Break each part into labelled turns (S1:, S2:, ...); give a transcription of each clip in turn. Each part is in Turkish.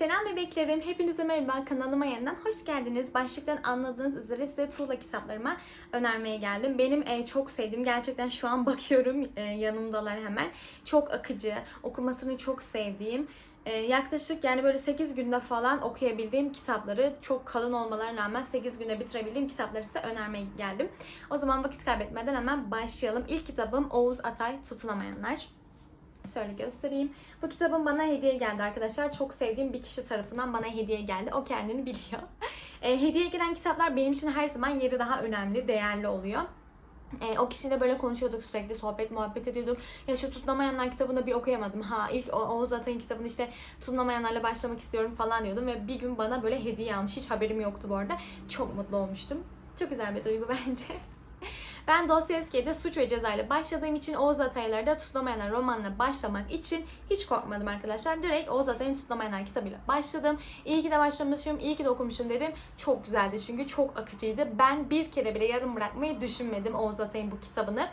S1: Selam bebeklerim. Hepinize merhaba. Kanalıma yeniden hoş geldiniz. Başlıktan anladığınız üzere size tuğla kitaplarıma önermeye geldim. Benim e, çok sevdiğim, gerçekten şu an bakıyorum e, yanımdalar hemen. Çok akıcı, okumasını çok sevdiğim, e, yaklaşık yani böyle 8 günde falan okuyabildiğim kitapları çok kalın olmalarına rağmen 8 günde bitirebildiğim kitapları size önermeye geldim. O zaman vakit kaybetmeden hemen başlayalım. İlk kitabım Oğuz Atay Tutunamayanlar. Şöyle göstereyim. Bu kitabın bana hediye geldi arkadaşlar. Çok sevdiğim bir kişi tarafından bana hediye geldi. O kendini biliyor. E, hediye gelen kitaplar benim için her zaman yeri daha önemli, değerli oluyor. E, o kişiyle böyle konuşuyorduk sürekli sohbet muhabbet ediyorduk. Ya şu tutunamayanlar kitabını bir okuyamadım. Ha ilk Oğuz Atay'ın kitabını işte tutunamayanlarla başlamak istiyorum falan diyordum. Ve bir gün bana böyle hediye almış. Hiç haberim yoktu bu arada. Çok mutlu olmuştum. Çok güzel bir duygu bence. Ben Dostoyevski'de Suç ve Ceza ile başladığım için Oğuz Atay'ları da Tutunamayanlar romanına başlamak için hiç korkmadım arkadaşlar. Direkt Oğuz Atay'ın Tutunamayanlar kitabıyla başladım. İyi ki de başlamışım, iyi ki de okumuşum dedim. Çok güzeldi çünkü çok akıcıydı. Ben bir kere bile yarım bırakmayı düşünmedim Oğuz Atay'ın bu kitabını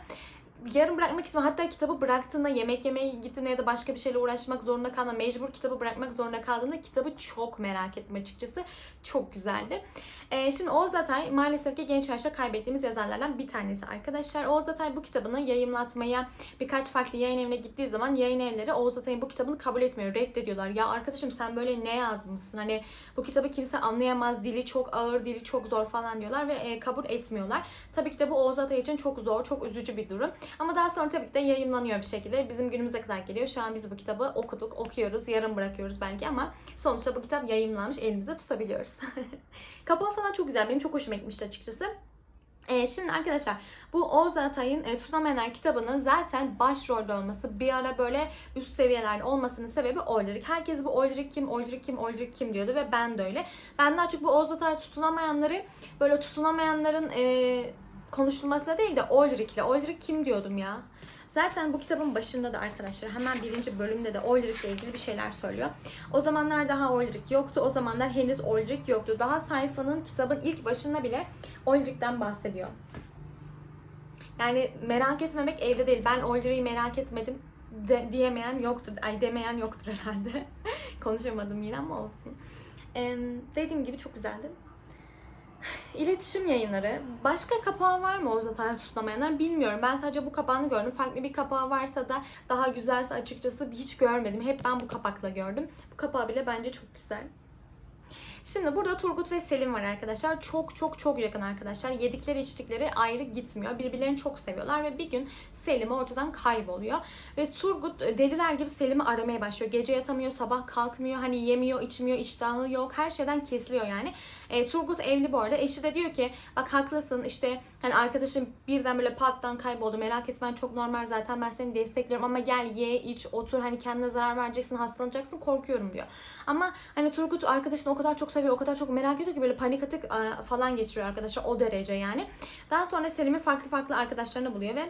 S1: yarım bırakmak istedim. Hatta kitabı bıraktığında yemek yemeye gittiğinde ya da başka bir şeyle uğraşmak zorunda kalma. Mecbur kitabı bırakmak zorunda kaldığında kitabı çok merak ettim açıkçası. Çok güzeldi. Ee, şimdi Oğuz Atay maalesef ki genç yaşta kaybettiğimiz yazarlardan bir tanesi arkadaşlar. Oğuz Atay bu kitabını yayımlatmaya birkaç farklı yayın evine gittiği zaman yayın evleri Oğuz Atay'ın bu kitabını kabul etmiyor. Reddediyorlar. Ya arkadaşım sen böyle ne yazmışsın? Hani bu kitabı kimse anlayamaz. Dili çok ağır, dili çok zor falan diyorlar ve e, kabul etmiyorlar. Tabii ki de bu Oğuz Atay için çok zor, çok üzücü bir durum. Ama daha sonra tabii ki de yayımlanıyor bir şekilde. Bizim günümüze kadar geliyor. Şu an biz bu kitabı okuduk, okuyoruz, yarım bırakıyoruz belki ama sonuçta bu kitap yayımlanmış, elimizde tutabiliyoruz. Kapağı falan çok güzel. Benim çok hoşuma gitmişti açıkçası. Ee, şimdi arkadaşlar bu Oğuz Atay'ın e, Tutunamayanlar kitabının zaten başrolde olması bir ara böyle üst seviyelerde olmasının sebebi Oylirik. Herkes bu Oylirik kim, Oylirik kim, Oylirik kim diyordu ve ben de öyle. Ben daha çok bu Oğuz Atay tutunamayanları böyle tutunamayanların e, konuşulmasıyla değil de Oylrik'le. Oylrik kim diyordum ya? Zaten bu kitabın başında da arkadaşlar hemen birinci bölümde de Oylrik'le ilgili bir şeyler söylüyor. O zamanlar daha Oylrik yoktu. O zamanlar henüz Oylrik yoktu. Daha sayfanın kitabın ilk başında bile Oylrik'ten bahsediyor. Yani merak etmemek elde değil. Ben Oylrik'i merak etmedim de, diyemeyen yoktur. Ay demeyen yoktur herhalde. Konuşamadım yine ama olsun. Ee, dediğim gibi çok güzeldi. İletişim yayınları. Başka kapağı var mı Oğuz Atay'ı tutunamayanlar bilmiyorum. Ben sadece bu kapağını gördüm. Farklı bir kapağı varsa da daha güzelse açıkçası hiç görmedim. Hep ben bu kapakla gördüm. Bu kapağı bile bence çok güzel. Şimdi burada Turgut ve Selim var arkadaşlar. Çok çok çok yakın arkadaşlar. Yedikleri içtikleri ayrı gitmiyor. Birbirlerini çok seviyorlar ve bir gün Selim ortadan kayboluyor. Ve Turgut e, deliler gibi Selim'i aramaya başlıyor. Gece yatamıyor, sabah kalkmıyor. Hani yemiyor, içmiyor, iştahı yok. Her şeyden kesiliyor yani. E, Turgut evli bu arada. Eşi de diyor ki bak haklısın işte hani arkadaşım birden böyle pattan kayboldu. Merak etmen çok normal zaten ben seni destekliyorum ama gel ye, iç, otur. Hani kendine zarar vereceksin, hastalanacaksın korkuyorum diyor. Ama hani Turgut arkadaşını o kadar çok seviyor, o kadar çok merak ediyor ki böyle panik atık e, falan geçiriyor arkadaşlar o derece yani. Daha sonra Selim'i farklı farklı arkadaşlarını buluyor ve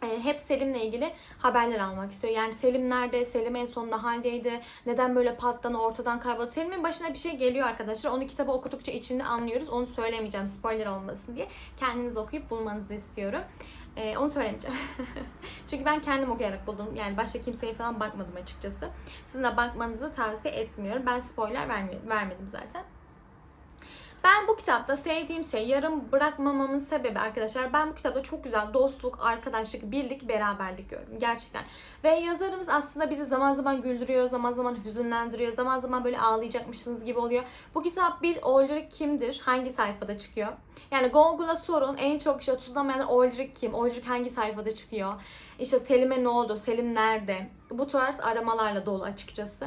S1: hep Selim'le ilgili haberler almak istiyor. Yani Selim nerede? Selim en son haldeydi? Neden böyle pattan ortadan kayboldu? Selim'in başına bir şey geliyor arkadaşlar. Onu kitabı okudukça içinde anlıyoruz. Onu söylemeyeceğim spoiler olmasın diye. Kendiniz okuyup bulmanızı istiyorum. E, onu söylemeyeceğim. Çünkü ben kendim okuyarak buldum. Yani başka kimseye falan bakmadım açıkçası. Sizin de bakmanızı tavsiye etmiyorum. Ben spoiler vermiyorum, vermedim zaten. Ben bu kitapta sevdiğim şey yarım bırakmamamın sebebi arkadaşlar ben bu kitapta çok güzel dostluk, arkadaşlık, birlik, beraberlik görüyorum gerçekten. Ve yazarımız aslında bizi zaman zaman güldürüyor, zaman zaman hüzünlendiriyor, zaman zaman böyle ağlayacakmışsınız gibi oluyor. Bu kitap Bill Ulrich kimdir? Hangi sayfada çıkıyor? Yani Google'a sorun en çok işte tuzlamayan Ulrich kim? Ulrich hangi sayfada çıkıyor? İşte Selim'e ne oldu? Selim nerede? Bu tarz aramalarla dolu açıkçası.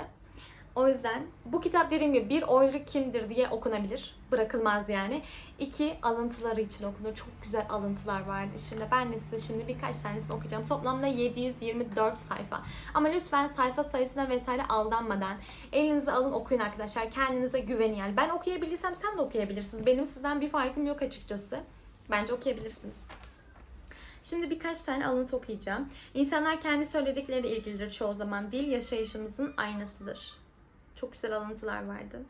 S1: O yüzden bu kitap dediğim gibi bir Ulrich kimdir diye okunabilir. Bırakılmaz yani. İki alıntıları için okunur. Çok güzel alıntılar vardı şimdi. Ben de size şimdi birkaç tanesini okuyacağım. Toplamda 724 sayfa. Ama lütfen sayfa sayısına vesaire aldanmadan elinize alın okuyun arkadaşlar. Kendinize güvenin yani. Ben okuyabilirsem sen de okuyabilirsiniz. Benim sizden bir farkım yok açıkçası. Bence okuyabilirsiniz. Şimdi birkaç tane alıntı okuyacağım. İnsanlar kendi söyledikleriyle ilgilidir çoğu zaman. Dil yaşayışımızın aynasıdır. Çok güzel alıntılar vardı.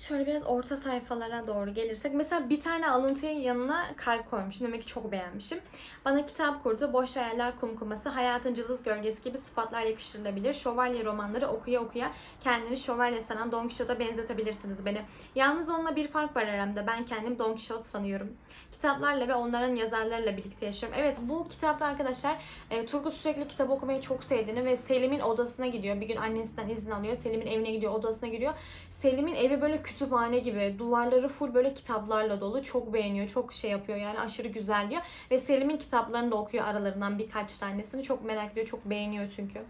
S1: Şöyle biraz orta sayfalara doğru gelirsek. Mesela bir tane alıntıyı yanına kalp koymuşum. Demek ki çok beğenmişim. Bana kitap kurdu. Boş hayaller kumkuması. Hayatın cılız gölgesi gibi sıfatlar yakıştırılabilir. Şövalye romanları okuya okuya kendini şövalye sanan Don Quixote'a benzetebilirsiniz beni. Yalnız onunla bir fark var aramda. Ben kendim Don Quixote sanıyorum. Kitaplarla ve onların yazarlarıyla birlikte yaşıyorum. Evet bu kitapta arkadaşlar e, Turgut sürekli kitap okumayı çok sevdiğini ve Selim'in odasına gidiyor. Bir gün annesinden izin alıyor. Selim'in evine gidiyor, odasına giriyor. Selim'in evi böyle kütüphane gibi. Duvarları full böyle kitaplarla dolu. Çok beğeniyor. Çok şey yapıyor yani aşırı güzel diyor. Ve Selim'in kitaplarını da okuyor aralarından birkaç tanesini. Çok merak ediyor. Çok beğeniyor çünkü.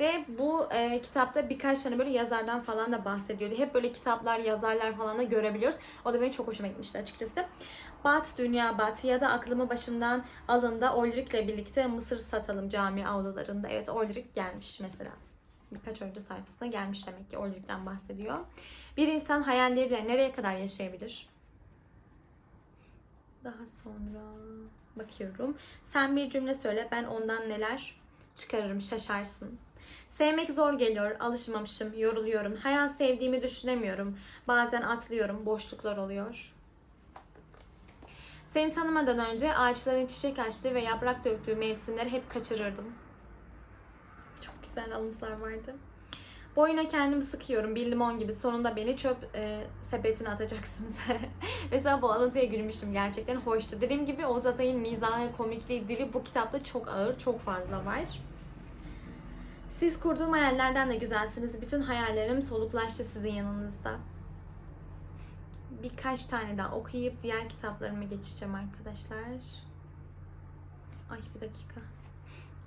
S1: Ve bu e, kitapta birkaç tane böyle yazardan falan da bahsediyordu. Hep böyle kitaplar, yazarlar falan da görebiliyoruz. O da benim çok hoşuma gitmişti açıkçası. Bat Dünya Bat ya da aklımı başımdan alın da Olrik'le birlikte Mısır satalım cami avlularında. Evet Olrik gelmiş mesela. Birkaç önce sayfasına gelmiş demek ki Olrik'ten bahsediyor. Bir insan hayalleriyle nereye kadar yaşayabilir? Daha sonra bakıyorum. Sen bir cümle söyle ben ondan neler çıkarırım şaşarsın. Sevmek zor geliyor, alışmamışım, yoruluyorum. Her an sevdiğimi düşünemiyorum. Bazen atlıyorum, boşluklar oluyor. Seni tanımadan önce ağaçların çiçek açtığı ve yaprak döktüğü mevsimleri hep kaçırırdım. Güzel alıntılar vardı. Boyuna kendimi sıkıyorum bir limon gibi. Sonunda beni çöp e, sepetine atacaksınız. Mesela bu alıntıya gülmüştüm gerçekten. Hoştu. Dediğim gibi Oğuz Atay'ın mizahı, komikliği, dili bu kitapta çok ağır, çok fazla var. Siz kurduğum hayallerden de güzelsiniz. Bütün hayallerim soluklaştı sizin yanınızda. Birkaç tane daha okuyup diğer kitaplarıma geçeceğim arkadaşlar. Ay bir dakika.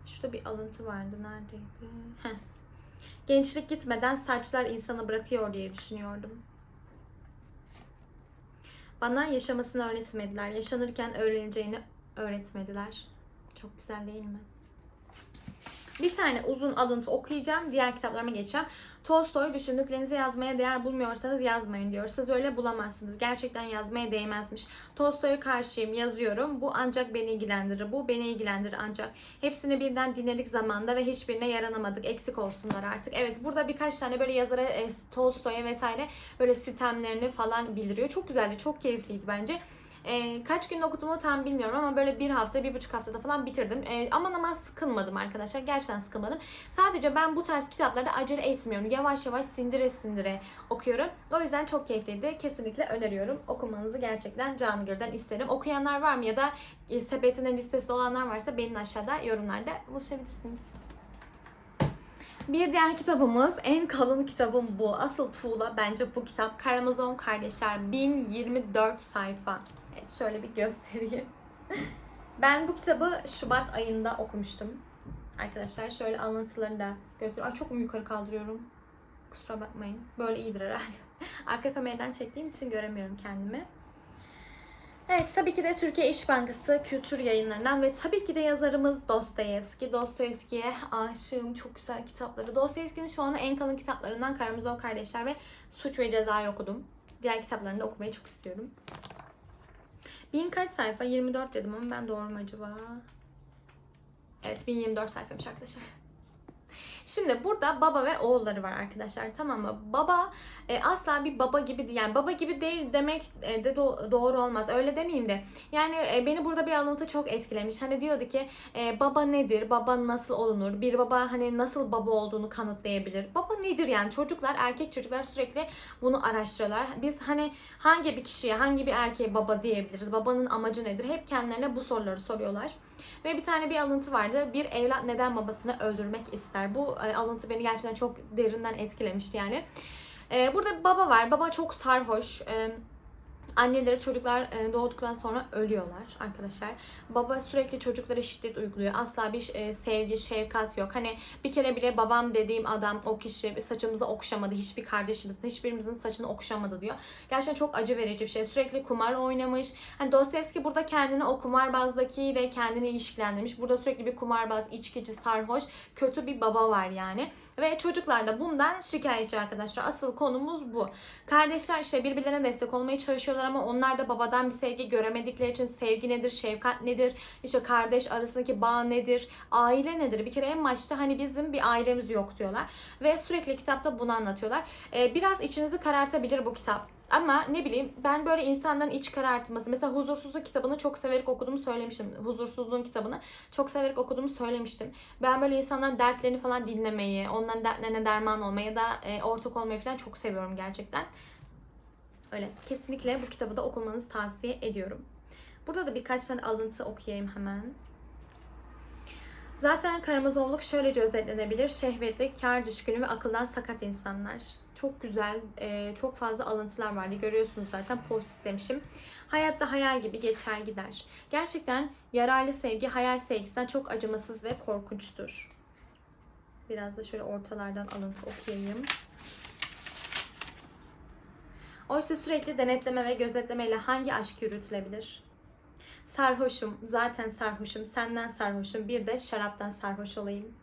S1: Şurada bir alıntı vardı. Neredeydi? Heh. Gençlik gitmeden saçlar insanı bırakıyor diye düşünüyordum. Bana yaşamasını öğretmediler. Yaşanırken öğreneceğini öğretmediler. Çok güzel değil mi? Bir tane uzun alıntı okuyacağım. Diğer kitaplarıma geçeceğim. Tolstoy düşündüklerinizi yazmaya değer bulmuyorsanız yazmayın diyor. Siz öyle bulamazsınız. Gerçekten yazmaya değmezmiş. Tolstoy'a karşıyım yazıyorum. Bu ancak beni ilgilendirir. Bu beni ilgilendirir ancak. Hepsini birden dinledik zamanda ve hiçbirine yaranamadık. Eksik olsunlar artık. Evet burada birkaç tane böyle yazara e, Tolstoy'a vesaire böyle sistemlerini falan bildiriyor. Çok güzeldi. Çok keyifliydi bence. E, kaç gün okuduğumu tam bilmiyorum ama böyle bir hafta, bir buçuk haftada falan bitirdim. E, aman aman sıkılmadım arkadaşlar. Gerçekten sıkılmadım. Sadece ben bu tarz kitaplarda acele etmiyorum. Yavaş yavaş sindire sindire okuyorum. O yüzden çok keyifliydi. Kesinlikle öneriyorum. Okumanızı gerçekten canı gölden isterim. Okuyanlar var mı ya da e, sepetinde listesi olanlar varsa benim aşağıda yorumlarda buluşabilirsiniz. Bir diğer kitabımız en kalın kitabım bu. Asıl tuğla bence bu kitap. Karamazov Kardeşler 1024 sayfa. Evet şöyle bir göstereyim. Ben bu kitabı Şubat ayında okumuştum. Arkadaşlar şöyle anlatılarını da göstereyim. Ay çok mu yukarı kaldırıyorum? Kusura bakmayın. Böyle iyidir herhalde. Arka kameradan çektiğim için göremiyorum kendimi. Evet tabii ki de Türkiye İş Bankası kültür yayınlarından ve tabii ki de yazarımız Dostoyevski. Dostoyevski'ye aşığım. Çok güzel kitapları. Dostoyevski'nin şu anda en kalın kitaplarından Karamazov Kardeşler ve Suç ve Ceza'yı okudum. Diğer kitaplarını da okumayı çok istiyorum. Bin kaç sayfa? 24 dedim ama ben doğru mu acaba? Evet 1024 sayfaymış arkadaşlar. Şimdi burada baba ve oğulları var arkadaşlar tamam mı? Baba e, asla bir baba gibi değil. Yani baba gibi değil demek e, de do- doğru olmaz. Öyle demeyeyim de. Yani e, beni burada bir alıntı çok etkilemiş. Hani diyordu ki e, baba nedir? Baba nasıl olunur? Bir baba hani nasıl baba olduğunu kanıtlayabilir? Baba nedir yani? Çocuklar, erkek çocuklar sürekli bunu araştırıyorlar. Biz hani hangi bir kişiye, hangi bir erkeğe baba diyebiliriz? Babanın amacı nedir? Hep kendilerine bu soruları soruyorlar. Ve bir tane bir alıntı vardı. Bir evlat neden babasını öldürmek ister? Bu e, alıntı beni gerçekten çok derinden etkilemişti yani. E, burada baba var. Baba çok sarhoş. E, Anneleri çocuklar e, doğduktan sonra ölüyorlar arkadaşlar. Baba sürekli çocuklara şiddet uyguluyor. Asla bir e, sevgi, şefkat yok. Hani bir kere bile babam dediğim adam o kişi saçımızı okşamadı. Hiçbir kardeşimizin, hiçbirimizin saçını okşamadı diyor. Gerçekten çok acı verici bir şey. Sürekli kumar oynamış. Hani Dostoyevski burada kendini o kumarbazdakiyle kendini ilişkilendirmiş. Burada sürekli bir kumarbaz, içkici, sarhoş, kötü bir baba var yani. Ve çocuklar da bundan şikayetçi arkadaşlar. Asıl konumuz bu. Kardeşler işte birbirlerine destek olmaya çalışıyor yaşıyorlar ama onlar da babadan bir sevgi göremedikleri için sevgi nedir, şefkat nedir, işte kardeş arasındaki bağ nedir, aile nedir? Bir kere en başta hani bizim bir ailemiz yok diyorlar ve sürekli kitapta bunu anlatıyorlar. Ee, biraz içinizi karartabilir bu kitap. Ama ne bileyim ben böyle insanların iç karartması mesela huzursuzluk kitabını çok severek okuduğumu söylemiştim. Huzursuzluğun kitabını çok severek okuduğumu söylemiştim. Ben böyle insanların dertlerini falan dinlemeyi, onların dertlerine derman olmayı da e, ortak olmayı falan çok seviyorum gerçekten. Öyle. Kesinlikle bu kitabı da okumanızı tavsiye ediyorum. Burada da birkaç tane alıntı okuyayım hemen. Zaten Karamazovluk şöylece özetlenebilir. Şehvetli, kar düşkünü ve akıldan sakat insanlar. Çok güzel, e, çok fazla alıntılar vardı. Görüyorsunuz zaten post demişim. Hayatta hayal gibi geçer gider. Gerçekten yararlı sevgi hayal sevgisinden çok acımasız ve korkunçtur. Biraz da şöyle ortalardan alıntı okuyayım. Oysa sürekli denetleme ve gözetlemeyle hangi aşk yürütülebilir? Sarhoşum, zaten sarhoşum, senden sarhoşum, bir de şaraptan sarhoş olayım.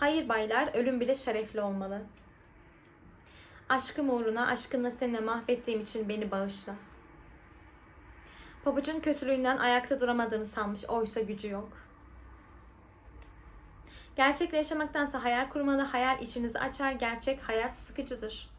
S1: Hayır baylar, ölüm bile şerefli olmalı. Aşkım uğruna, aşkımla seni mahvettiğim için beni bağışla. Pabucun kötülüğünden ayakta duramadığını sanmış, oysa gücü yok. Gerçekle yaşamaktansa hayal kurmalı, hayal içinizi açar, gerçek hayat sıkıcıdır.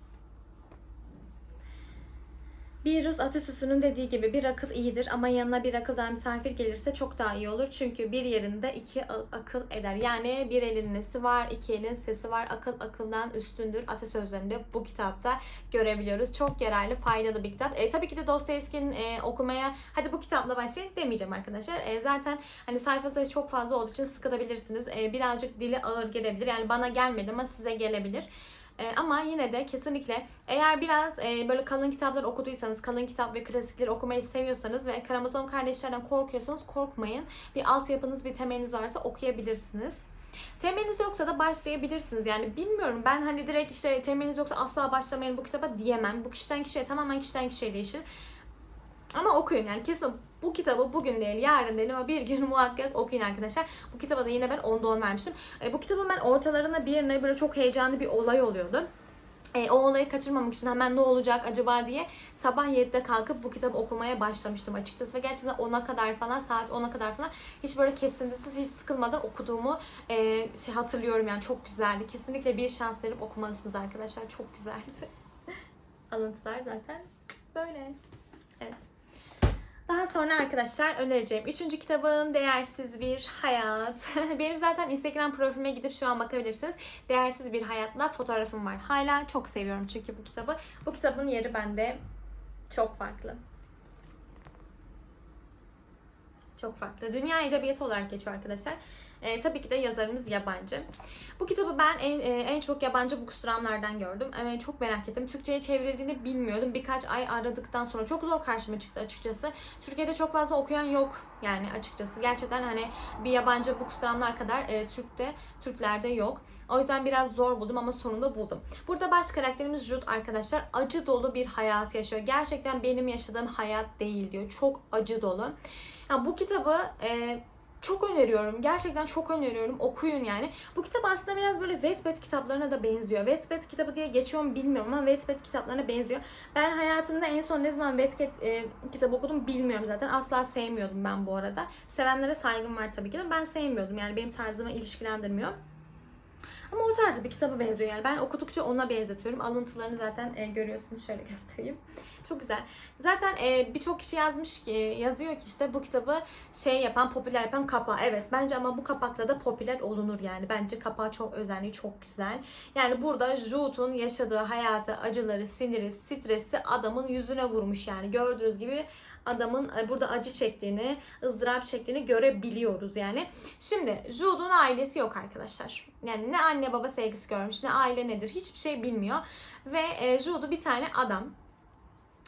S1: Bir Rus atasözünün dediği gibi bir akıl iyidir ama yanına bir akıl daha misafir gelirse çok daha iyi olur. Çünkü bir yerinde iki akıl eder. Yani bir elin nesi var, iki elin sesi var. Akıl akıldan üstündür atasözlerinde bu kitapta görebiliyoruz. Çok yararlı, faydalı bir kitap. E, tabii ki de Dostoyevski'nin e, okumaya hadi bu kitapla başlayın demeyeceğim arkadaşlar. E, zaten hani sayfa sayısı çok fazla olduğu için sıkılabilirsiniz. E, birazcık dili ağır gelebilir. Yani bana gelmedi ama size gelebilir. E, ama yine de kesinlikle eğer biraz e, böyle kalın kitaplar okuduysanız, kalın kitap ve klasikleri okumayı seviyorsanız ve Karamazov kardeşlerden korkuyorsanız korkmayın. Bir altyapınız, bir temeliniz varsa okuyabilirsiniz. Temeliniz yoksa da başlayabilirsiniz. Yani bilmiyorum ben hani direkt işte temeliniz yoksa asla başlamayın bu kitaba diyemem. Bu kişiden kişiye tamamen kişiden kişiye değişir. Ama okuyun yani kesin bu kitabı bugün değil yarın değil ama bir gün muhakkak okuyun arkadaşlar. Bu kitaba da yine ben 10'da 10 vermiştim. E, bu kitabın ben ortalarına birine böyle çok heyecanlı bir olay oluyordu. E, o olayı kaçırmamak için hemen ne olacak acaba diye sabah 7'de kalkıp bu kitabı okumaya başlamıştım açıkçası. Ve gerçekten 10'a kadar falan saat 10'a kadar falan hiç böyle kesintisiz hiç sıkılmadan okuduğumu e, şey hatırlıyorum yani çok güzeldi. Kesinlikle bir şans verip okumalısınız arkadaşlar. Çok güzeldi. Alıntılar zaten böyle. Evet. Daha sonra arkadaşlar önereceğim. Üçüncü kitabım Değersiz Bir Hayat. Benim zaten Instagram profilime gidip şu an bakabilirsiniz. Değersiz Bir Hayat'la fotoğrafım var. Hala çok seviyorum çünkü bu kitabı. Bu kitabın yeri bende çok farklı. Çok farklı. Dünya Edebiyatı olarak geçiyor arkadaşlar. E, tabii ki de yazarımız yabancı. Bu kitabı ben en, e, en çok yabancı bookstramlardan gördüm. E, çok merak ettim. Türkçe'ye çevrildiğini bilmiyordum. Birkaç ay aradıktan sonra çok zor karşıma çıktı açıkçası. Türkiye'de çok fazla okuyan yok yani açıkçası. Gerçekten hani bir yabancı bookstramlar kadar e, Türk'te, Türklerde yok. O yüzden biraz zor buldum ama sonunda buldum. Burada baş karakterimiz Jude arkadaşlar acı dolu bir hayat yaşıyor. Gerçekten benim yaşadığım hayat değil diyor. Çok acı dolu. Yani bu kitabı e, çok öneriyorum. Gerçekten çok öneriyorum. Okuyun yani. Bu kitap aslında biraz böyle Wattpad kitaplarına da benziyor. Wattpad kitabı diye geçiyor mu bilmiyorum ama Wattpad kitaplarına benziyor. Ben hayatımda en son ne zaman Wattpad e, kitabı okudum bilmiyorum zaten. Asla sevmiyordum ben bu arada. Sevenlere saygım var tabii ki de ben sevmiyordum. Yani benim tarzıma ilişkilendirmiyor. Ama o tarzı bir kitaba benziyor yani. Ben okudukça ona benzetiyorum. Alıntılarını zaten e, görüyorsunuz. Şöyle göstereyim. Çok güzel. Zaten e, birçok kişi yazmış ki, yazıyor ki işte bu kitabı şey yapan, popüler yapan kapağı. Evet bence ama bu kapakla da popüler olunur yani. Bence kapağı çok özenli, çok güzel. Yani burada Jude'un yaşadığı hayatı, acıları, siniri, stresi adamın yüzüne vurmuş yani. Gördüğünüz gibi adamın e, burada acı çektiğini, ızdırap çektiğini görebiliyoruz yani. Şimdi Jude'un ailesi yok arkadaşlar. Yani ne anne baba sevgisi görmüş, ne aile nedir hiçbir şey bilmiyor. Ve e, Jude'u bir tane adam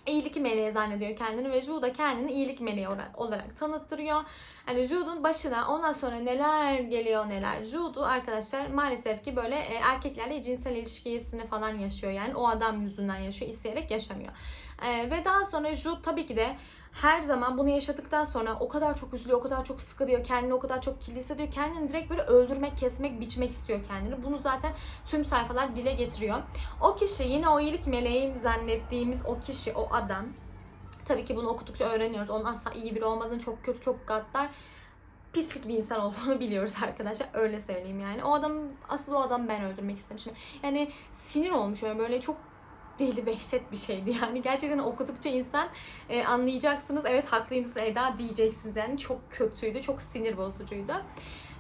S1: iyilik meleği zannediyor kendini ve Jude da kendini iyilik meleği olarak tanıttırıyor. Yani Jude'un başına ondan sonra neler geliyor neler. Jude'u arkadaşlar maalesef ki böyle e, erkeklerle cinsel ilişkisini falan yaşıyor. Yani o adam yüzünden yaşıyor. isteyerek yaşamıyor. E, ve daha sonra Jude tabii ki de her zaman bunu yaşadıktan sonra o kadar çok üzülüyor, o kadar çok sıkılıyor, kendini o kadar çok kirli hissediyor. Kendini direkt böyle öldürmek, kesmek, biçmek istiyor kendini. Bunu zaten tüm sayfalar dile getiriyor. O kişi yine o iyilik meleği zannettiğimiz o kişi, o adam. Tabii ki bunu okudukça öğreniyoruz. Onun asla iyi biri olmadığını, çok kötü, çok gaddar, pislik bir insan olduğunu biliyoruz arkadaşlar. Öyle söyleyeyim yani. O adam, asıl o adam ben öldürmek istemişim. Yani sinir olmuş böyle, böyle çok deli vehşet bir şeydi. Yani gerçekten okudukça insan e, anlayacaksınız. Evet haklıymışsın Eda diyeceksiniz. Yani çok kötüydü çok sinir bozucuydu.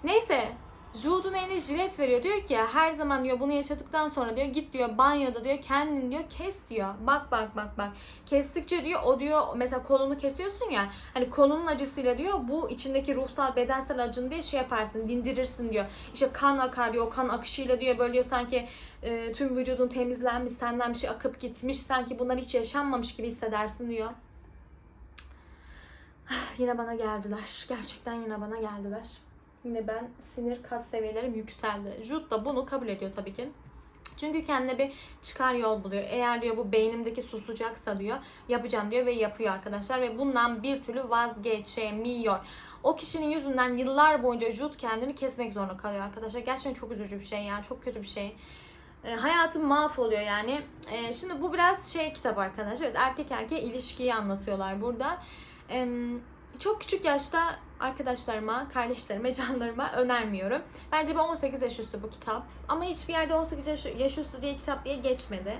S1: Neyse Jude'un eline jilet veriyor diyor ki her zaman diyor bunu yaşadıktan sonra diyor git diyor banyoda diyor kendin diyor kes diyor bak bak bak bak kestikçe diyor o diyor mesela kolunu kesiyorsun ya hani kolunun acısıyla diyor bu içindeki ruhsal bedensel acını diye şey yaparsın dindirirsin diyor işte kan akar diyor o kan akışıyla diyor böyle diyor sanki e, tüm vücudun temizlenmiş, senden bir şey akıp gitmiş, sanki bunlar hiç yaşanmamış gibi hissedersin diyor. yine bana geldiler. Gerçekten yine bana geldiler. Yine ben sinir kat seviyelerim yükseldi. Jude da bunu kabul ediyor tabii ki. Çünkü kendine bir çıkar yol buluyor. Eğer diyor bu beynimdeki susacaksa diyor yapacağım diyor ve yapıyor arkadaşlar. Ve bundan bir türlü vazgeçemiyor. O kişinin yüzünden yıllar boyunca Jude kendini kesmek zorunda kalıyor arkadaşlar. Gerçekten çok üzücü bir şey ya. Çok kötü bir şey. E, hayatım mahvoluyor yani. E, şimdi bu biraz şey kitap arkadaşlar. Evet, erkek erkeğe ilişkiyi anlatıyorlar burada. E, çok küçük yaşta arkadaşlarıma, kardeşlerime, canlarıma önermiyorum. Bence bu 18 yaş üstü bu kitap. Ama hiçbir yerde 18 yaş, yaş üstü diye kitap diye geçmedi.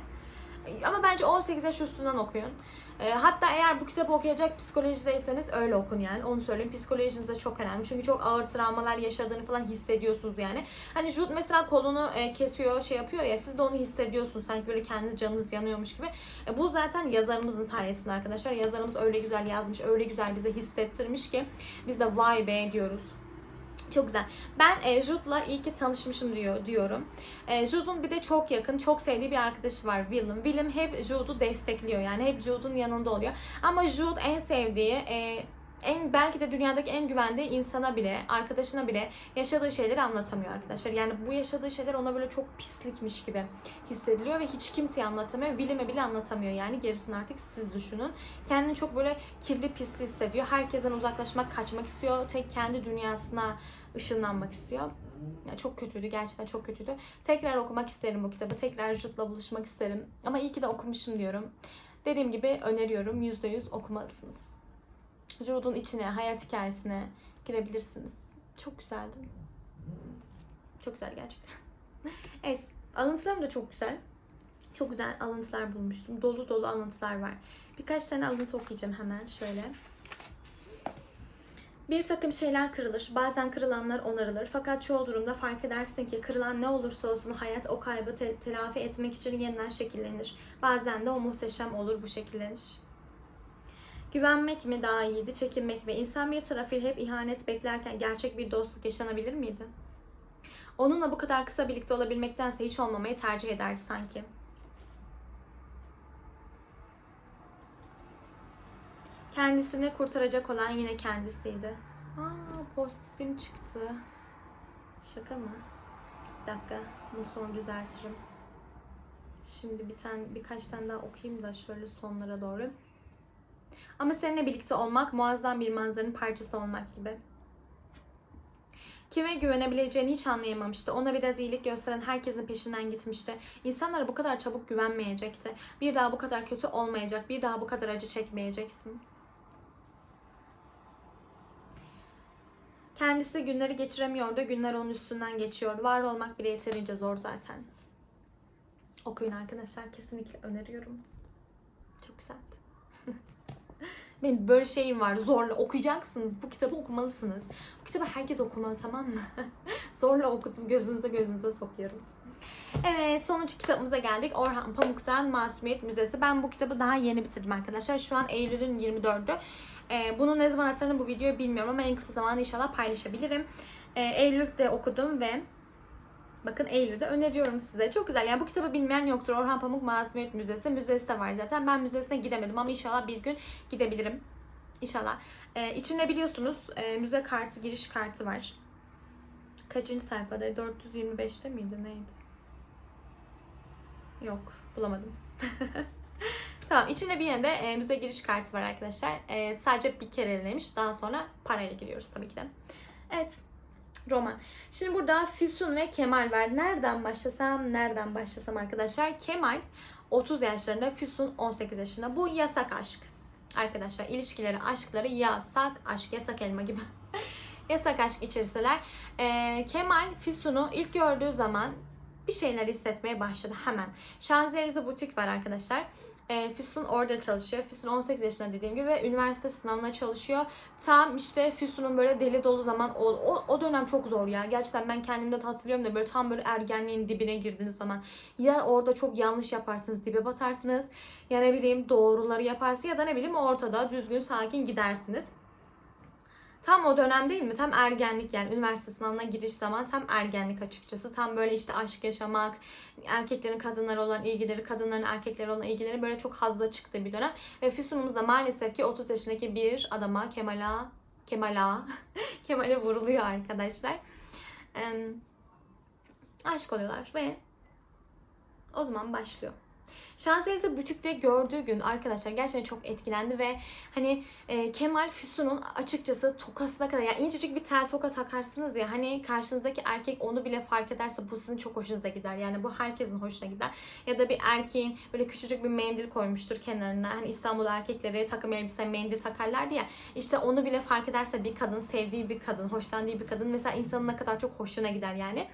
S1: Ama bence 18 yaş üstünden okuyun. E, hatta eğer bu kitabı okuyacak psikolojideyseniz öyle okun yani. Onu söyleyeyim. Psikolojiniz de çok önemli. Çünkü çok ağır travmalar yaşadığını falan hissediyorsunuz yani. Hani Jude mesela kolunu e, kesiyor, şey yapıyor ya siz de onu hissediyorsunuz. Sanki böyle kendiniz canınız yanıyormuş gibi. E, bu zaten yazarımızın sayesinde arkadaşlar. Yazarımız öyle güzel yazmış, öyle güzel bize hissettirmiş ki biz de vay be diyoruz. Çok güzel. Ben e, Jude'la iyi ki tanışmışım diyor diyorum. E, Jude'un bir de çok yakın, çok sevdiği bir arkadaşı var Willem. Willem hep Jude'u destekliyor yani hep Jude'un yanında oluyor. Ama Jude en sevdiği, e, en belki de dünyadaki en güvendiği insana bile, arkadaşına bile yaşadığı şeyleri anlatamıyor arkadaşlar. Yani bu yaşadığı şeyler ona böyle çok pislikmiş gibi hissediliyor ve hiç kimseye anlatamıyor. Willem'e bile anlatamıyor yani. Gerisini artık siz düşünün. Kendini çok böyle kirli pisli hissediyor. Herkesten uzaklaşmak, kaçmak istiyor. Tek kendi dünyasına ışınlanmak istiyor. Yani çok kötüydü. Gerçekten çok kötüydü. Tekrar okumak isterim bu kitabı. Tekrar Jude'la buluşmak isterim. Ama iyi ki de okumuşum diyorum. Dediğim gibi öneriyorum. %100 okumalısınız. Jude'un içine, hayat hikayesine girebilirsiniz. Çok güzeldi. Çok güzel gerçekten. evet, alıntılarım da çok güzel. Çok güzel alıntılar bulmuştum. Dolu dolu alıntılar var. Birkaç tane alıntı okuyacağım hemen şöyle. Bir takım şeyler kırılır. Bazen kırılanlar onarılır. Fakat çoğu durumda fark edersin ki kırılan ne olursa olsun hayat o kaybı te- telafi etmek için yeniden şekillenir. Bazen de o muhteşem olur bu şekilleniş. Güvenmek mi daha iyiydi, çekinmek mi? İnsan bir tarafıyla hep ihanet beklerken gerçek bir dostluk yaşanabilir miydi? Onunla bu kadar kısa birlikte olabilmektense hiç olmamayı tercih ederdi sanki. Kendisini kurtaracak olan yine kendisiydi. Aa, postitim çıktı. Şaka mı? Bir dakika, bunu sonra düzeltirim. Şimdi bir tane, birkaç tane daha okuyayım da şöyle sonlara doğru. Ama seninle birlikte olmak muazzam bir manzaranın parçası olmak gibi. Kime güvenebileceğini hiç anlayamamıştı. Ona biraz iyilik gösteren herkesin peşinden gitmişti. İnsanlara bu kadar çabuk güvenmeyecekti. Bir daha bu kadar kötü olmayacak. Bir daha bu kadar acı çekmeyeceksin. Kendisi günleri geçiremiyordu. Günler onun üstünden geçiyordu. Var olmak bile yeterince zor zaten. Okuyun arkadaşlar. Kesinlikle öneriyorum. Çok güzeldi. Benim böyle şeyim var. Zorla okuyacaksınız. Bu kitabı okumalısınız. Bu kitabı herkes okumalı tamam mı? Zorla okudum. Gözünüze gözünüze sokuyorum. Evet sonuncu kitabımıza geldik. Orhan Pamuk'tan Masumiyet Müzesi. Ben bu kitabı daha yeni bitirdim arkadaşlar. Şu an Eylül'ün 24'ü. Ee, bunu ne zaman atarım bu videoyu bilmiyorum ama en kısa zamanda inşallah paylaşabilirim. Ee, Eylül'de okudum ve Bakın Eylül'de öneriyorum size. Çok güzel. Yani bu kitabı bilmeyen yoktur. Orhan Pamuk Masumiyet Müzesi. Müzesi de var zaten. Ben müzesine gidemedim ama inşallah bir gün gidebilirim. İnşallah. Ee, içinde biliyorsunuz e, müze kartı, giriş kartı var. Kaçıncı sayfada? 425'te miydi? Neydi? Yok. Bulamadım. Tamam içinde bir yerde e, müze giriş kartı var arkadaşlar. E, sadece bir kerelemiş. Daha sonra parayla giriyoruz tabii ki de. Evet. Roman. Şimdi burada Füsun ve Kemal var. Nereden başlasam, nereden başlasam arkadaşlar? Kemal 30 yaşlarında, Füsun 18 yaşında. Bu yasak aşk. Arkadaşlar ilişkileri, aşkları yasak aşk, yasak elma gibi. yasak aşk içeriseler. Ee, Kemal Füsun'u ilk gördüğü zaman bir şeyler hissetmeye başladı hemen. Şanzelize butik var arkadaşlar. E, Füsun orada çalışıyor. Füsun 18 yaşında dediğim gibi ve üniversite sınavına çalışıyor. Tam işte Füsun'un böyle deli dolu zaman o, o, o dönem çok zor ya. Gerçekten ben kendimde de hatırlıyorum da böyle tam böyle ergenliğin dibine girdiğiniz zaman ya orada çok yanlış yaparsınız dibe batarsınız ya ne bileyim doğruları yaparsınız ya da ne bileyim ortada düzgün sakin gidersiniz. Tam o dönem değil mi? Tam ergenlik yani üniversite sınavına giriş zaman tam ergenlik açıkçası. Tam böyle işte aşk yaşamak, erkeklerin kadınlara olan ilgileri, kadınların erkeklere olan ilgileri böyle çok hazla çıktığı bir dönem. Ve Füsun'umuz da maalesef ki 30 yaşındaki bir adama Kemal'a Kemal'a Kemal'e vuruluyor arkadaşlar. Ee, aşık oluyorlar ve o zaman başlıyor. Şanzelize Butik'te gördüğü gün arkadaşlar gerçekten çok etkilendi ve hani e, Kemal Füsun'un açıkçası tokasına kadar yani incecik bir tel toka takarsınız ya hani karşınızdaki erkek onu bile fark ederse bu sizin çok hoşunuza gider. Yani bu herkesin hoşuna gider. Ya da bir erkeğin böyle küçücük bir mendil koymuştur kenarına. Hani İstanbul erkekleri takım elbise mendil takarlardı ya. İşte onu bile fark ederse bir kadın sevdiği bir kadın, hoşlandığı bir kadın mesela insanın ne kadar çok hoşuna gider yani.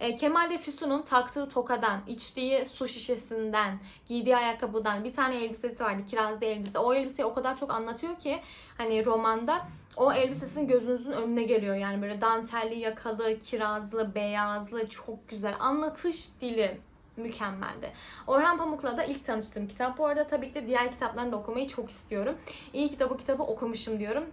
S1: E, Kemal de Füsun'un taktığı tokadan, içtiği su şişesinden, giydiği ayakkabıdan bir tane elbisesi vardı. Kirazlı elbise. O elbiseyi o kadar çok anlatıyor ki hani romanda o elbisesinin gözünüzün önüne geliyor. Yani böyle dantelli, yakalı, kirazlı, beyazlı, çok güzel. Anlatış dili mükemmeldi. Orhan Pamuk'la da ilk tanıştığım kitap. Bu arada tabii ki de diğer kitaplarını da okumayı çok istiyorum. İyi ki de bu kitabı okumuşum diyorum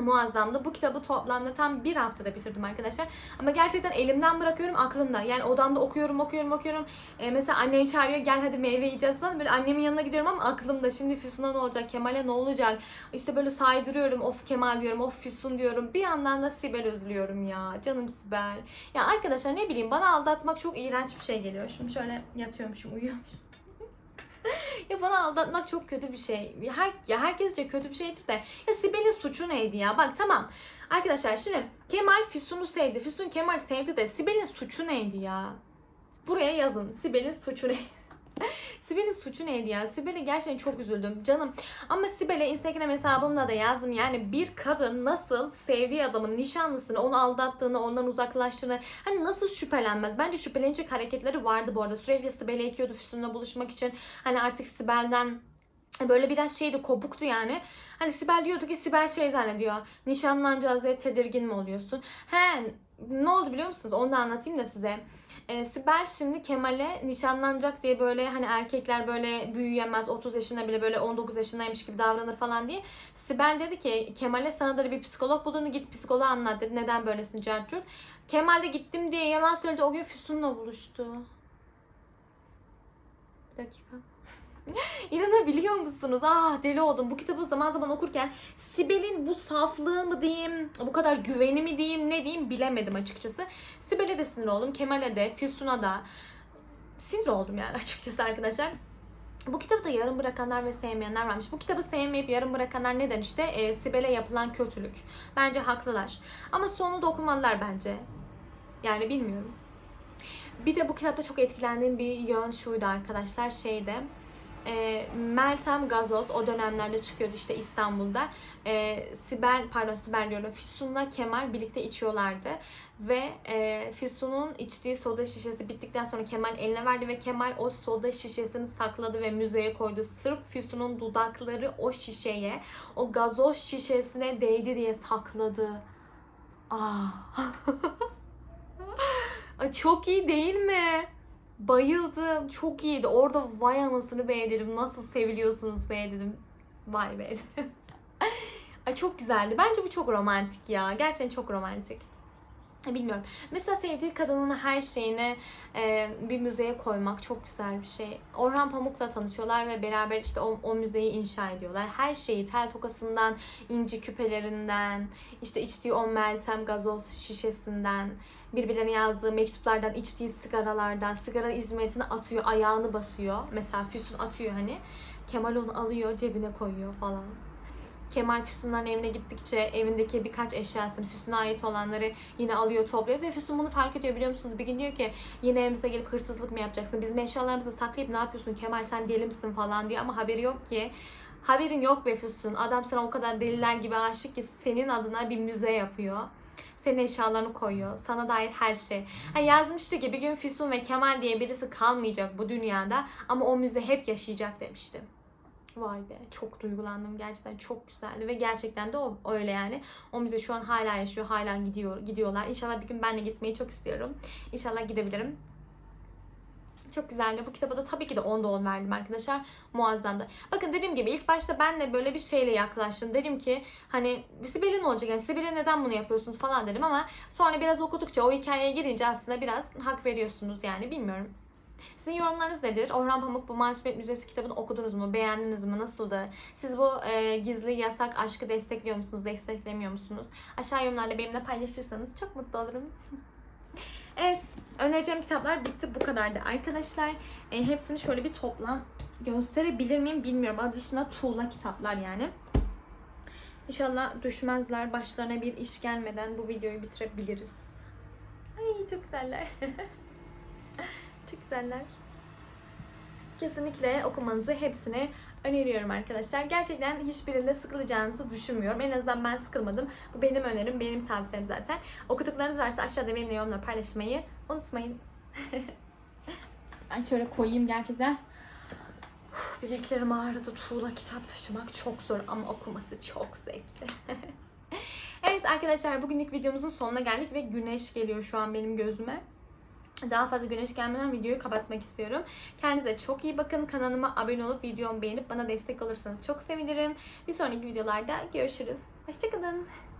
S1: muazzamdı. Bu kitabı toplamda tam bir haftada bitirdim arkadaşlar. Ama gerçekten elimden bırakıyorum aklımda. Yani odamda okuyorum okuyorum okuyorum. Ee, mesela annem çağırıyor gel hadi meyve yiyeceğiz falan. Böyle annemin yanına gidiyorum ama aklımda şimdi Füsun'a ne olacak? Kemal'e ne olacak? İşte böyle saydırıyorum. Of Kemal diyorum. Of Füsun diyorum. Bir yandan da Sibel özlüyorum ya. Canım Sibel. Ya arkadaşlar ne bileyim bana aldatmak çok iğrenç bir şey geliyor. Şimdi şöyle yatıyormuşum uyuyormuşum. ya bana aldatmak çok kötü bir şey. Her, ya herkesce kötü bir şeydir de. Ya Sibel'in suçu neydi ya? Bak tamam. Arkadaşlar şimdi Kemal Füsun'u sevdi. Füsun Kemal sevdi de Sibel'in suçu neydi ya? Buraya yazın. Sibel'in suçu neydi? Sibel'in suçu neydi ya? Sibel'e gerçekten çok üzüldüm canım. Ama Sibel'e Instagram hesabımda da yazdım. Yani bir kadın nasıl sevdiği adamın nişanlısını, onu aldattığını, ondan uzaklaştığını hani nasıl şüphelenmez? Bence şüphelenecek hareketleri vardı bu arada. Sürekli Sibel'e ekiyordu Füsun'la buluşmak için. Hani artık Sibel'den böyle biraz şeydi kopuktu yani. Hani Sibel diyordu ki Sibel şey zannediyor. Nişanlanacağız diye tedirgin mi oluyorsun? He ne oldu biliyor musunuz? Onu da anlatayım da size. E, Sibel şimdi Kemal'e nişanlanacak diye böyle hani erkekler böyle büyüyemez 30 yaşında bile böyle 19 yaşındaymış gibi davranır falan diye. Sibel dedi ki Kemal'e sana da bir psikolog bulduğunu git psikoloğa anlat dedi. Neden böylesin Carcur? Kemal de gittim diye yalan söyledi. O gün Füsun'la buluştu. Bir dakika. İnanabiliyor musunuz? Ah deli oldum. Bu kitabı zaman zaman okurken Sibel'in bu saflığı mı diyeyim, bu kadar güveni mi diyeyim, ne diyeyim bilemedim açıkçası. Sibel'e de sinir oldum. Kemal'e de, Füsun'a da sinir oldum yani açıkçası arkadaşlar. Bu kitabı da yarım bırakanlar ve sevmeyenler varmış. Bu kitabı sevmeyip yarım bırakanlar neden işte? E, Sibel'e yapılan kötülük. Bence haklılar. Ama sonu da okumalılar bence. Yani bilmiyorum. Bir de bu kitapta çok etkilendiğim bir yön şuydu arkadaşlar. Şeyde e, Meltem Gazoz o dönemlerde çıkıyordu işte İstanbul'da. E, Sibel, pardon Sibel diyorum. Füsun'la Kemal birlikte içiyorlardı. Ve e, Füsun'un içtiği soda şişesi bittikten sonra Kemal eline verdi ve Kemal o soda şişesini sakladı ve müzeye koydu. Sırf Füsun'un dudakları o şişeye, o gazoz şişesine değdi diye sakladı. Ah. Ay, Çok iyi değil mi? Bayıldım. Çok iyiydi. Orada vay anasını be dedim. Nasıl seviliyorsunuz be dedim. Vay be dedim. Ay çok güzeldi. Bence bu çok romantik ya. Gerçekten çok romantik. Bilmiyorum. Mesela sevdiği kadının her şeyini e, bir müzeye koymak çok güzel bir şey. Orhan Pamuk'la tanışıyorlar ve beraber işte o, o müzeyi inşa ediyorlar. Her şeyi tel tokasından, inci küpelerinden, işte içtiği o Meltem gazoz şişesinden, birbirlerine yazdığı mektuplardan, içtiği sigaralardan, sigara izmaritini atıyor, ayağını basıyor. Mesela Füsun atıyor hani. Kemal onu alıyor, cebine koyuyor falan. Kemal Füsunların evine gittikçe evindeki birkaç eşyasını Füsun'a ait olanları yine alıyor topluyor ve Füsun bunu fark ediyor biliyor musunuz? Bir gün diyor ki yine evimize gelip hırsızlık mı yapacaksın? Bizim eşyalarımızı saklayıp ne yapıyorsun Kemal sen deli misin falan diyor ama haberi yok ki. Haberin yok be Füsun. Adam sana o kadar deliler gibi aşık ki senin adına bir müze yapıyor. Senin eşyalarını koyuyor. Sana dair her şey. Ha yazmıştı ki bir gün Füsun ve Kemal diye birisi kalmayacak bu dünyada ama o müze hep yaşayacak demişti. Vay be çok duygulandım gerçekten çok güzeldi ve gerçekten de o öyle yani. O müze şu an hala yaşıyor hala gidiyor gidiyorlar. İnşallah bir gün ben de gitmeyi çok istiyorum. İnşallah gidebilirim. Çok güzeldi. Bu kitaba da tabii ki de 10'da 10 verdim arkadaşlar. Muazzamdı. Bakın dediğim gibi ilk başta ben de böyle bir şeyle yaklaştım. Dedim ki hani Sibel'e ne olacak? Yani Sibel'e neden bunu yapıyorsunuz falan dedim ama sonra biraz okudukça o hikayeye girince aslında biraz hak veriyorsunuz yani bilmiyorum. Sizin yorumlarınız nedir? Orhan Pamuk bu Masumiyet Müzesi kitabını okudunuz mu? Beğendiniz mi? Nasıldı? Siz bu e, gizli yasak aşkı destekliyor musunuz? Desteklemiyor musunuz? Aşağı yorumlarda benimle paylaşırsanız çok mutlu olurum. evet, önereceğim kitaplar bitti. Bu kadardı arkadaşlar. E, hepsini şöyle bir toplam gösterebilir miyim bilmiyorum. Adı üstünde tuğla kitaplar yani. İnşallah düşmezler. Başlarına bir iş gelmeden bu videoyu bitirebiliriz. Ay çok güzeller. Çok güzeller. Kesinlikle okumanızı hepsini öneriyorum arkadaşlar. Gerçekten hiçbirinde sıkılacağınızı düşünmüyorum. En azından ben sıkılmadım. Bu benim önerim, benim tavsiyem zaten. Okuduklarınız varsa aşağıda benimle yorumla paylaşmayı unutmayın. ben şöyle koyayım gerçekten. Bileklerim ağrıdı. Tuğla kitap taşımak çok zor ama okuması çok zevkli. evet arkadaşlar bugünlük videomuzun sonuna geldik ve güneş geliyor şu an benim gözüme. Daha fazla güneş gelmeden videoyu kapatmak istiyorum. Kendinize çok iyi bakın. Kanalıma abone olup videomu beğenip bana destek olursanız çok sevinirim. Bir sonraki videolarda görüşürüz. Hoşçakalın.